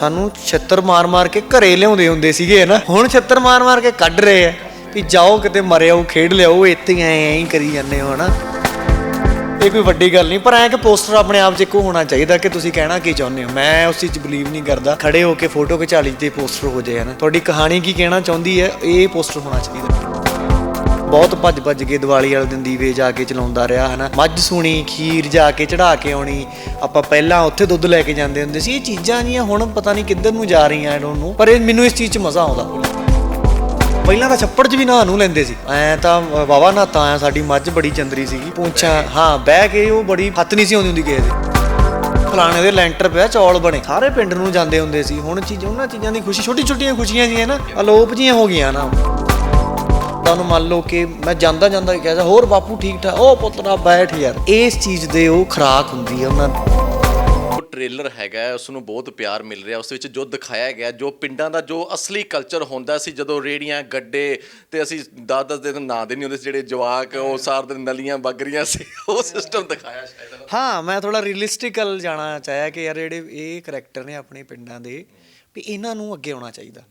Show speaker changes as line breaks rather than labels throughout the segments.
ਸਾਨੂੰ ਛੱਤਰ ਮਾਰ-ਮਾਰ ਕੇ ਘਰੇ ਲਿਆਉਂਦੇ ਹੁੰਦੇ ਸੀਗੇ ਨਾ? ਹੁਣ ਛੱਤਰ ਮਾਰ-ਮਾਰ ਕੇ ਕੱਢ ਰਹੇ ਆ ਵੀ ਜਾਓ ਕਿਤੇ ਮਰਿਆਓ ਖੇਡ ਲਿਆਓ, ਇੱਥੇ ਹੀ ਐਂ ਐਂ ਕਰੀ ਜਾਂਦੇ ਹੋ, ਹਨਾ? ਇਹ ਕੋਈ ਵੱਡੀ ਗੱਲ ਨਹੀਂ, ਪਰ ਐਂ ਕਿ ਪੋਸਟਰ ਆਪਣੇ ਆਪ 'ਚ ਇੱਕੋ ਹੋਣਾ ਚਾਹੀਦਾ ਕਿ ਤੁਸੀਂ ਕਹਿਣਾ ਕੀ ਚਾਹੁੰਦੇ ਹੋ? ਮੈਂ ਉਸ ਚੀਜ਼ 'ਚ ਬਲੀਵ ਨਹੀਂ ਕਰਦਾ। ਖੜੇ ਹੋ ਕੇ ਫੋਟੋ ਖਿਚਾ ਲਈ ਤੇ ਪੋਸਟਰ ਹੋ ਜਾਏ ਹਨਾ ਤੁਹਾਡੀ ਕਹਾਣੀ ਕੀ ਕਹਿਣਾ ਚਾਹੁੰਦੀ ਹੈ, ਇਹ ਪੋਸਟਰ ਹੋਣਾ ਚਾਹੀਦਾ। ਬਹੁਤ ਭੱਜ ਭੱਜ ਕੇ ਦੀਵਾਲੀ ਵਾਲੇ ਦਿਨ ਦੀਵੇ ਜਾ ਕੇ ਚਲਾਉਂਦਾ ਰਿਹਾ ਹਨਾ। ਮੱਝ ਸੂਣੀ ਖੀਰ ਜਾ ਕੇ ਚੜਾ ਕੇ ਆਉਣੀ ਆਪਾਂ ਪਹਿਲਾਂ ਉੱਥੇ ਦੁੱਧ ਲੈ ਕੇ ਜਾਂਦੇ ਹੁੰਦੇ ਸੀ। ਇਹ ਚੀਜ਼ਾਂ ਜੀਆਂ ਹੁਣ ਪਤਾ ਨਹੀਂ ਕਿੱਧਰ ਨੂੰ ਜਾ ਰਹੀਆਂ ਆਈ ਡੋਨਟ ਨੋ ਪਰ ਇਹ ਮੈਨੂੰ ਇਸ ਚੀਜ਼ 'ਚ ਮਜ਼ਾ ਆਉਂਦਾ। ਪਹਿਲਾਂ ਤਾਂ ਛੱਪੜ 'ਚ ਵੀ ਨਹਾ ਨੂੰ ਲੈਂਦੇ ਸੀ। ਐ ਤਾਂ ਵਾਵਾ ਨਹਾਤਾ ਆ ਸਾਡੀ ਮੱਝ ਬੜੀ ਚੰਦਰੀ ਸੀਗੀ। ਪੂੰਛਾਂ ਹਾਂ ਬਹਿ ਕੇ ਉਹ ਬੜੀ ਹੱਥ ਨਹੀਂ ਸੀ ਆਉਂਦੀ ਹੁੰਦੀ ਕਿਸੇ ਦੇ। ਫਲਾਣੇ ਦੇ ਲੈਂਟਰ ਪਿਆ ਚੌਲ ਬਣੇ। ਸਾਰੇ ਪਿੰਡ ਨੂੰ ਜਾਂਦੇ ਹੁੰਦੇ ਸੀ। ਹੁਣ ਚੀਜ਼ ਉਹਨਾਂ ਚੀਜ਼ਾਂ ਦੀ ਖੁਸ਼ੀ ਛੋਟੀ ਛੋਟੀਆਂ ਖੁਸ਼ੀਆਂ ਜੀਆਂ ਨਾ ਅਲੋਪ ਜੀਆਂ ਹੋ ਗਈਆਂ ਨਾ। ਤੁਹਾਨੂੰ ਮੰਨ ਲਓ ਕਿ ਮੈਂ ਜਾਂਦਾ ਜਾਂਦਾ ਹੀ ਕਹਿੰਦਾ ਹੋਰ ਬਾਪੂ ਠੀਕ ਠਾਕ ਉਹ ਪੁੱਤਰਾ ਬੈਠ ਯਾਰ। ਇਸ ਚੀਜ਼ ਦੇ ਉਹ ਖਰਾਕ ਹੁੰਦੀ ਹੈ ਉਹਨਾਂ ਦੀ।
ਉਹ ਟ੍ਰੇਲਰ ਹੈਗਾ ਉਸ ਨੂੰ ਬਹੁਤ ਪਿਆਰ ਮਿਲ ਰਿਹਾ ਉਸ ਵਿੱਚ ਜੋ ਦਿਖਾਇਆ ਗਿਆ ਜੋ ਪਿੰਡਾਂ ਦਾ ਜੋ ਅਸਲੀ ਕਲਚਰ ਹੁੰਦਾ ਸੀ ਜਦੋਂ ਰੇੜੀਆਂ ਗੱਡੇ ਤੇ ਅਸੀਂ 10-10 ਦਿਨ ਨਾਂ ਦੇ ਨਹੀਂ ਹੁੰਦੇ ਸੀ ਜਿਹੜੇ ਜਵਾਕ ਉਹ ਸਾਰ ਦਿਨ ਨਲੀਆਂ ਵਗ ਰਹੀਆਂ ਸੀ ਉਹ ਸਿਸਟਮ ਦਿਖਾਇਆ ਸ਼ਾਇਦ
ਹਾਂ ਮੈਂ ਥੋੜਾ ਰੀਅਲਿਸਟਿਕਲ ਜਾਣਾ ਚਾਹਿਆ ਕਿ ਯਾਰ ਜਿਹੜੇ ਇਹ ਕਰੈਕਟਰ ਨੇ ਆਪਣੇ ਪਿੰਡਾਂ ਦੇ ਵੀ ਇਹਨਾਂ ਨੂੰ ਅੱਗੇ ਆਉਣਾ ਚਾਹੀਦਾ।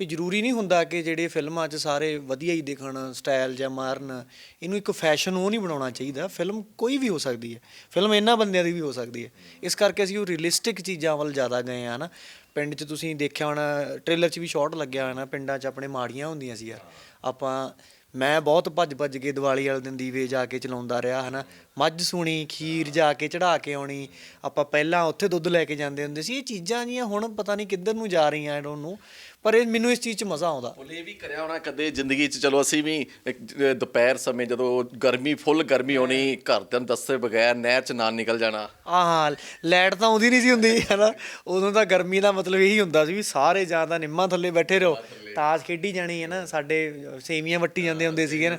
ਵੀ ਜ਼ਰੂਰੀ ਨਹੀਂ ਹੁੰਦਾ ਕਿ ਜਿਹੜੇ ਫਿਲਮਾਂ 'ਚ ਸਾਰੇ ਵਧੀਆ ਹੀ ਦਿਖਣ, ਸਟਾਈਲ ਜਾਂ ਮਾਰਨ, ਇਹਨੂੰ ਇੱਕ ਫੈਸ਼ਨ ਉਹ ਨਹੀਂ ਬਣਾਉਣਾ ਚਾਹੀਦਾ। ਫਿਲਮ ਕੋਈ ਵੀ ਹੋ ਸਕਦੀ ਹੈ। ਫਿਲਮ ਇਹਨਾਂ ਬੰਦਿਆਂ ਦੀ ਵੀ ਹੋ ਸਕਦੀ ਹੈ। ਇਸ ਕਰਕੇ ਅਸੀਂ ਉਹ ਰੀਅਲਿਸਟਿਕ ਚੀਜ਼ਾਂ ਵੱਲ ਜ਼ਿਆਦਾ ਗਏ ਆ ਨਾ। ਪਿੰਡ 'ਚ ਤੁਸੀਂ ਦੇਖਿਆ ਹੋਣਾ ਟ੍ਰੇਲਰ 'ਚ ਵੀ ਸ਼ਾਟ ਲੱਗਿਆ ਹੋਣਾ, ਪਿੰਡਾਂ 'ਚ ਆਪਣੇ ਮਾੜੀਆਂ ਹੁੰਦੀਆਂ ਸੀ ਯਾਰ। ਆਪਾਂ, ਮੈਂ ਬਹੁਤ ਭੱਜ ਭੱਜ ਕੇ ਦੀਵਾਲੀ ਵਾਲੇ ਦਿਨ ਦੀਵੇ ਜਾ ਕੇ ਚਲਾਉਂਦਾ ਰਿਹਾ, ਹਨਾ। ਮੱਝ ਸੂਣੀ, ਖੀਰ ਜਾ ਕੇ ਚੜਾ ਕੇ ਆਉਣੀ। ਆਪਾਂ ਪਹਿਲਾਂ ਉੱਥੇ ਦੁੱਧ ਲੈ ਕੇ ਜਾਂਦੇ ਹੁੰਦੇ ਸੀ। ਇਹ ਚੀਜ਼ਾਂ ਜੀਆਂ ਹੁਣ ਪਤਾ ਨਹੀਂ ਕਿੱਧਰ ਨੂੰ ਜਾ ਰਹੀਆਂ ਆਈ ਡੋਨਟ ਨੋ ਪਰ ਇਹ ਮੈਨੂੰ ਇਸ ਚੀਜ਼ 'ਚ ਮਜ਼ਾ ਆਉਂਦਾ।
ਇਹ ਵੀ ਕਰਿਆ ਹੋਣਾ ਕਦੇ ਜ਼ਿੰਦਗੀ 'ਚ ਚਲੋ ਅਸੀਂ ਵੀ ਇੱਕ ਦੁਪਹਿਰ ਸਮੇਂ ਜਦੋਂ ਗਰਮੀ ਫੁੱਲ ਗਰਮੀ ਹੋਣੀ ਘਰ ਦੇ ਦੱਸੇ ਬਗੈਰ ਨਹਿਰ 'ਚ ਨਾ ਨਿਕਲ ਜਾਣਾ।
ਆਹ ਲਾਈਟ ਤਾਂ ਆਉਂਦੀ ਨਹੀਂ ਸੀ ਹੁੰਦੀ ਹਨਾ? ਉਦੋਂ ਤਾਂ ਗਰਮੀ ਦਾ ਮਤਲਬ ਇਹੀ ਹੁੰਦਾ ਸੀ ਵੀ ਸਾਰੇ ਜਾਂ ਤਾਂ ਨਿੰਮਾਂ ਥੱਲੇ ਬੈਠੇ ਰਹੋ। ਤਾਸ਼ ਖੇਡੀ ਜਾਣੀ ਹੈ ਨਾ ਸਾਡੇ ਸੇਵੀਆਂ ਵੱਟੀ ਜਾਂਦੇ ਹੁੰਦੇ ਸੀਗੇ ਨਾ।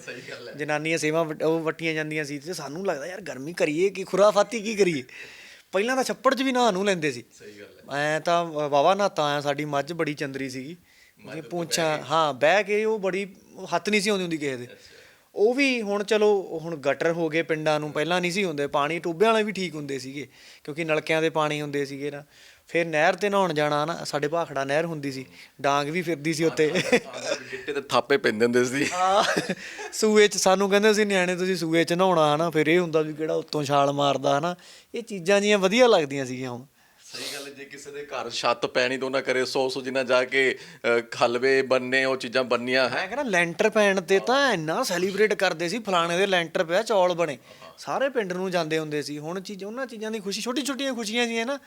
ਜਨਾਨੀਆਂ ਸੇਵਾਂ ਉਹ ਵੱਟੀਆਂ ਜਾਂਦੀਆਂ ਸੀ ਤੇ ਸਾਨੂੰ ਲੱਗਦਾ ਯਾਰ ਗਰਮੀ ਕਰੀਏ ਕਿ ਖੁਰਾਫਾਤੀ ਕੀ ਕਰੀਏ? ਪਹਿਲਾਂ ਤਾਂ ਛੱਪੜ 'ਚ ਵੀ ਨਹਾ ਨੂੰ ਲੈਂਦੇ ਸੀ। ਸਹੀ ਗੱਲ ਐ ਤਾਂ ਵਾਵਾ ਨਹਾਤਾ ਆ ਸਾਡੀ ਮੱਝ ਬੜੀ ਚੰਦਰੀ ਸੀਗੀ। ਉਹਦੀਆਂ ਪੂੰਛਾਂ ਹਾਂ ਬਹਿ ਕੇ ਉਹ ਬੜੀ ਹੱਥ ਨਹੀਂ ਸੀ ਆਉਂਦੀ ਹੁੰਦੀ ਕਿਸੇ ਦੇ। ਉਹ ਵੀ ਹੁਣ ਚਲੋ ਹੁਣ ਗਟਰ ਹੋ ਗਏ ਪਿੰਡਾਂ ਨੂੰ ਪਹਿਲਾਂ ਨਹੀਂ ਸੀ ਹੁੰਦੇ ਪਾਣੀ ਟੋਬਿਆਂ ਵਾਲੇ ਵੀ ਠੀਕ ਹੁੰਦੇ ਸੀਗੇ ਕਿਉਂਕਿ ਨਲਕਿਆਂ ਦੇ ਪਾਣੀ ਹੁੰਦੇ ਸੀਗੇ ਨਾ। ਫਿਰ ਨਹਿਰ ਤੇ ਨਹਾਉਣ ਜਾਣਾ ਨਾ ਸਾਡੇ ਭਾਖੜਾ ਨਹਿਰ ਹੁੰਦੀ ਸੀ ਡਾਂਗ ਵੀ ਫਿਰਦੀ ਸੀ ਉੱਤੇ।
ਗਿੱਟੇ ਤੇ ਥਾਪੇ ਪੈਂਦੇ ਹੁੰਦੇ ਸੀ।
ਸੂਏ ਚ ਸਾਨੂੰ ਕਹਿੰਦੇ ਸੀ ਨਿਆਣੇ ਤੁਸੀਂ ਸੂਏ ਚ ਨਹਾਉਣਾ ਹਨਾ। ਫਿਰ ਇਹ ਹੁੰਦਾ ਵੀ ਕਿਹੜਾ ਉੱਤੋਂ ਛਾਲ ਮਾਰਦਾ ਹਨਾ। ਇਹ ਚੀਜ਼ਾਂ ਜੀਆਂ ਵਧੀਆ ਲੱਗਦੀਆਂ ਸੀਗੀਆਂ ਹੁਣ।
ਸਹੀ ਗੱਲ ਹੈ ਜੇ ਕਿਸੇ ਦੇ ਘਰ ਛੱਤ ਪੈਣੀ ਤਾਂ ਉਹਨਾਂ ਕਰੇ 100 100 ਜਿੰਨਾ ਜਾ ਕੇ ਅ, ਹਲਵੇ ਬੰਨੇ ਉਹ ਚੀਜ਼ਾਂ ਬੰਨੀਆਂ। ਹੈ
ਮੈਂ ਕਹਿੰਦਾ ਲੈਂਟਰ ਪੈਣ ਤੇ ਤਾਂ ਇੰਨਾ ਸੈਲੀਬ੍ਰੇਟ ਕਰਦੇ ਸੀ ਫਲਾਣੇ ਦੇ ਲੈਂਟਰ ਪਿਆ ਚੌਲ ਬਣੇ। ਸਾਰੇ ਪਿੰਡ ਨੂੰ ਜਾਂਦੇ ਹੁੰਦੇ ਸੀ। ਹੁਣ ਚੀਜ਼ ਉਹਨਾਂ ਚੀਜ਼ਾਂ ਦੀ ਖੁਸ਼ੀ ਛੋਟੀ ਛੋਟੀਆਂ ਖੁਸ਼ੀਆਂ ਜੀਆਂ ਨਾ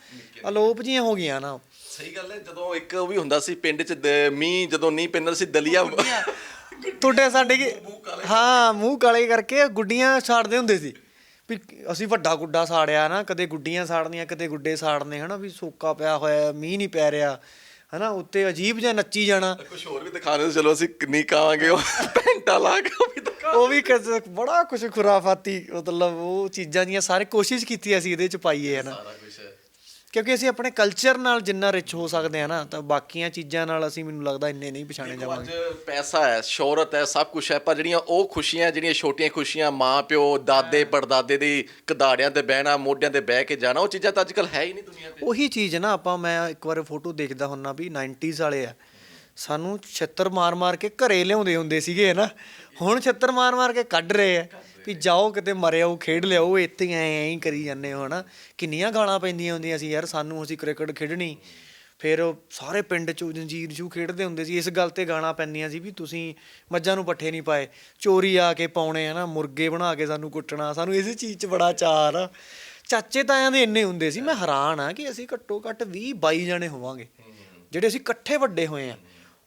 ਅਲੋਪ ਜੀਆਂ ਹੋ ਗਈਆਂ ਨਾ।
ਸਹੀ ਗੱਲ ਹੈ ਜਦੋਂ ਇੱਕ ਉਹ ਵੀ ਹੁੰਦਾ ਸੀ ਪਿੰਡ 'ਚ ਦ- ਮੀਂਹ ਜਦੋਂ ਨਹੀਂ ਪੈਂਦਾ ਸੀ ਦਲੀਆ
ਤੁਹਾਡੇ ਸਾਡੇ ਕੀ ਹਾਂ ਮੂੰਹ ਕਾਲੇ ਕਰਕੇ ਗੁੱਡੀਆਂ ਛਾੜਦੇ ਹੁੰਦੇ ਸੀ। ਵੀ ਅਸੀਂ ਵੱਡਾ ਗੁੱਡਾ ਸਾੜਿਆ ਨਾ ਕਦੇ ਗੁੱਡੀਆਂ ਸਾੜਨੀਆਂ ਕਦੇ ਗੁੱਡੇ ਸਾੜਨੇ ਹਨਾ ਵੀ ਸੋਕਾ ਪਿਆ ਹੋਇਆ ਮੀਂਹ ਨਹੀਂ ਪੈ ਰਿਹਾ ਹਨਾ ਉੱਤੇ ਅਜੀਬ ਜਿਹਾ ਨੱਚੀ ਜਾਣਾ।
ਕੁਝ ਹੋਰ ਵੀ ਦਿਖਾਣੇ ਸੀ ਚਲੋ ਅਸੀਂ ਨਹੀਂ ਕਹਾਂਗੇ ਉਹ ਪੈਂਟਾ ਲਾ ਕੇ ਉਹ ਵੀ ਦਿਖਾ
ਉਹ ਵੀ ਕਿਸੇ ਬੜਾ ਕੁਝ ਖੁਰਾਫਾਤੀ ਮਤਲਬ ਉਹ ਚੀਜ਼ਾਂ ਦੀਆਂ ਸਾਰੇ ਕੋਸ਼ਿਸ਼ ਕੀਤੀ ਅਸੀਂ ਇਹਦੇ ਚ ਪਾਈਏ ਹਨਾ।
ਸਾਰਾ ਕੁਝ ਹੈ।
ਕਿਉਂਕਿ ਅਸੀਂ ਆਪਣੇ ਕਲਚਰ ਨਾਲ ਜਿੰਨਾ ਰਿਚ ਹੋ ਸਕਦੇ ਆ ਨਾ ਤਾਂ ਬਾਕੀਆਂ ਚੀਜ਼ਾਂ ਨਾਲ ਅਸੀਂ ਮੈਨੂੰ ਲੱਗਦਾ ਇੰਨੇ ਨਹੀਂ ਪਛਾਣੇ
ਅੱਜ
ਜਾਵਾਂਗੇ।
ਪੈਸਾ ਹੈ ਸ਼ੋਹਰਤ ਹੈ ਸਭ ਕੁਝ ਹੈ ਪਰ ਜਿਹੜੀਆਂ ਉਹ ਖੁਸ਼ੀਆਂ ਜਿਹੜੀਆਂ ਛੋਟੀਆਂ ਖੁਸ਼ੀਆਂ ਮਾਂ ਪਿਓ ਦਾਦੇ ਪੜਦਾਦੇ ਦੀ ਕਦਾੜਿਆਂ ਤੇ ਬਹਿਣਾ ਮੋਢਿਆਂ ਤੇ ਬਹਿ ਕੇ ਜਾਣਾ ਉਹ ਚੀਜ਼ਾਂ ਤਾਂ ਅੱਜਕੱਲ ਹੈ ਹੀ ਨਹੀਂ ਦੁਨੀਆ ਤੇ।
ਉਹੀ ਚੀਜ਼ ਨਾ ਆਪਾਂ ਮੈਂ ਇੱਕ ਵਾਰ ਫੋਟੋ ਦੇਖਦਾ ਹੁੰਨਾ ਵੀ 90s ਵਾਲੇ ਆ। ਸਾਨੂੰ ਛੱਤਰ ਮਾਰ-ਮਾਰ ਕੇ ਘਰੇ ਲਿਆਉਂਦੇ ਹੁੰਦੇ ਸੀਗੇ ਨਾ। ਹੁਣ ਛੱਤਰ ਮਾਰ-ਮਾਰ ਕੇ ਕੱਢ ਰਹੇ ਆ। ਵੀ ਜਾਓ ਕਿਤੇ ਮਰਿਆਓ ਖੇਡ ਲਿਆਓ, ਇੱਥੇ ਹੀ ਐਂ ਐਂ ਹੀ ਕਰੀ ਜਾਂਦੇ ਹੋ, ਹਨਾ? ਕਿੰਨੀਆਂ ਗਾਲਾਂ ਪੈਂਦੀਆਂ ਹੁੰਦੀਆਂ ਸੀ ਯਾਰ, ਸਾਨੂੰ ਅਸੀਂ ਕ੍ਰਿਕਟ ਖੇਡਣੀ। ਫਿਰ ਸਾਰੇ ਪਿੰਡ ਚ ਜੰਜੀਰ ਜੂ ਖੇਡਦੇ ਹੁੰਦੇ ਸੀ, ਇਸ ਗੱਲ ਤੇ ਗਾਣਾ ਪੈਂਦੀਆਂ ਸੀ ਵੀ ਤੁਸੀਂ ਮੱਝਾਂ ਨੂੰ ਪੱਠੇ ਨਹੀਂ ਪਾਏ। ਚੋਰੀ ਆ ਕੇ ਪਾਉਣੇ, ਹਨਾ? ਮੁਰਗੇ ਬਣਾ ਕੇ ਸਾਨੂੰ ਕੁੱਟਣਾ, ਸਾਨੂੰ ਇਸੇ ਚੀਜ਼ 'ਚ ਬੜਾ ਚਾਅ ਆ ਚਾਚੇ ਤਾਇਆਂ ਦੇ ਇੰਨੇ ਹੁੰਦੇ ਸੀ, ਮੈਂ ਹੈਰਾਨ ਆ ਕਿ ਅਸੀਂ ਘੱਟੋ ਘੱਟ 20 22 ਜਣੇ ਹੋਵਾਂਗੇ। ਜਿਹੜੇ ਅਸੀਂ ਇਕੱਠੇ ਵੱਡੇ ਹੋਏ ਆ।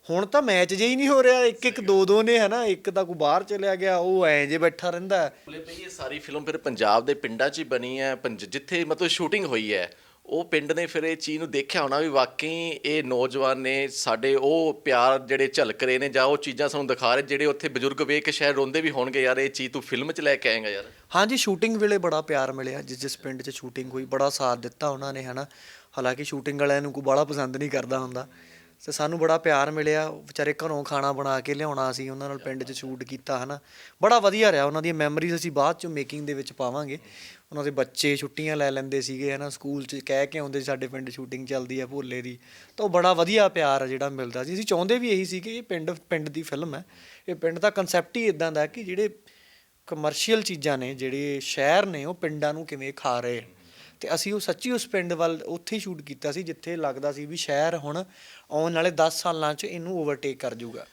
ਹੁਣ ਤਾਂ ਮੈਚ ਜੇ ਹੀ ਨਹੀਂ ਹੋ ਰਿਹਾ ਇੱਕ ਇੱਕ ਦੋ ਦੋ ਨੇ ਹਨਾ ਇੱਕ ਤਾਂ ਕੋਈ ਬਾਹਰ ਚਲਿਆ ਗਿਆ ਉਹ ਐਂ ਜੇ ਬੈਠਾ ਰਹਿੰਦਾ। ਹੈ।
ਬੋਲੇ ਭਈ ਇਹ ਸਾਰੀ ਫਿਲਮ ਫਿਰ ਪੰਜਾਬ ਦੇ ਪਿੰਡਾਂ 'ਚ ਹੀ ਬਣੀ ਹੈ ਪੰਜ- ਜਿੱਥੇ ਮਤਲਬ ਸ਼ੂਟਿੰਗ ਹੋਈ ਹੈ ਉਹ ਪਿੰਡ ਨੇ ਫਿਰ ਇਹ ਚੀਜ਼ ਨੂੰ ਦੇਖਿਆ ਹੋਣਾ ਵੀ ਵਾਕਈ ਇਹ ਨੌਜਵਾਨ ਨੇ ਸਾਡੇ ਉਹ ਪਿਆਰ ਜਿਹੜੇ ਝਲਕ ਰਹੇ ਨੇ ਜਾਂ ਉਹ ਚੀਜ਼ਾਂ ਸਾਨੂੰ ਦਿਖਾ ਰਹੇ ਜਿਹੜੇ ਉੱਥੇ ਬਜ਼ੁਰਗ ਵੇਖ ਕੇ ਸ਼ਾਇਦ ਰੋਂਦੇ ਵੀ ਹੋਣਗੇ ਯਾਰ ਇਹ ਚੀਜ਼ ਤੂੰ ਫਿਲਮ 'ਚ ਲੈ ਕੇ ਆਏਗਾ ਯਾਰ।
ਹਾਂਜੀ ਸ਼ੂਟਿੰਗ ਵੇਲੇ ਬੜਾ ਪਿਆਰ ਮਿਲਿਆ ਜਿਸ ਜਿਸ ਪਿੰਡ 'ਚ ਸ਼ੂਟਿੰਗ ਹੋਈ ਬੜਾ ਸਾਥ ਦਿੱਤਾ ਉਹਨਾਂ ਨੇ ਹਨਾ। ਹਾਲਾਂਕਿ ਸ਼ੂਟਿੰਗ ਵਾਲਿਆਂ ਨੂੰ ਕੋਈ ਬੜਾ ਪਸੰਦ ਨਹੀਂ ਕਰਦਾ ਹੁੰਦਾ। ਤੇ ਸਾਨੂੰ ਬੜਾ ਪਿਆਰ ਮਿਲਿਆ। ਵਿਚਾਰੇ ਘਰੋਂ ਖਾਣਾ ਬਣਾ ਕੇ ਲਿਆਉਣਾ ਅਸੀਂ ਉਹਨਾਂ ਨਾਲ ਪਿੰਡ 'ਚ ਸ਼ੂਟ ਕੀਤਾ ਹਨਾ। ਬੜਾ ਵਧੀਆ ਰਿਹਾ ਉਹਨਾਂ ਦੀਆਂ ਮੈਮਰੀਜ਼ ਅਸੀਂ ਬਾਅਦ 'ਚ ਮੇਕਿੰਗ ਦੇ ਵਿੱਚ ਪਾਵਾਂਗੇ। ਉਹਨਾਂ ਦੇ ਬੱਚੇ ਛੁੱਟੀਆਂ ਲੈ ਲੈਂਦੇ ਸੀਗੇ ਹਨਾ ਸਕੂਲ 'ਚ ਕਹਿ ਕੇ ਆਉਂਦੇ ਸੀ, ਸਾਡੇ ਪਿੰਡ ਸ਼ੂਟਿੰਗ ਚੱਲਦੀ ਆ ਭੋਲੇ ਦੀ। ਤਾਂ ਉਹ ਬੜਾ ਵਧੀਆ ਪਿਆਰ ਜਿਹੜਾ ਮਿਲਦਾ ਸੀ। ਅਸੀਂ ਚਾਹੁੰਦੇ ਵੀ ਇਹੀ ਸੀ ਕਿ ਇਹ ਪਿੰਡ ਪਿੰਡ ਦੀ ਫਿਲਮ ਹੈ। ਇਹ ਪਿੰਡ ਦਾ ਕਨਸੈਪਟ ਹੀ ਇਦਾਂ ਦਾ ਕਿ ਜਿਹੜੇ ਕਮਰਸ਼ੀਅਲ ਚੀਜ਼ਾਂ ਨੇ ਜਿਹੜੇ ਸ਼ਹਿਰ ਨੇ ਉਹ ਪਿੰਡਾਂ ਨੂੰ ਕਿਵੇਂ ਖਾ ਰਹੇ ਤੇ ਅਸੀਂ ਉਹ ਸੱਚੀ ਉਸ ਪਿੰਡ ਵੱਲ ਉੱਥੇ ਹੀ ਸ਼ੂਟ ਕੀਤਾ ਸੀ, ਜਿੱਥੇ ਲੱਗਦਾ ਸੀ ਵੀ ਸ਼ਹਿਰ ਹੁਣ ਆਉਣ ਵਾਲੇ 10 ਸਾਲਾਂ 'ਚ ਇਹਨੂੰ ਓਵਰਟੇਕ ਕਰ ਜਾਊਗਾ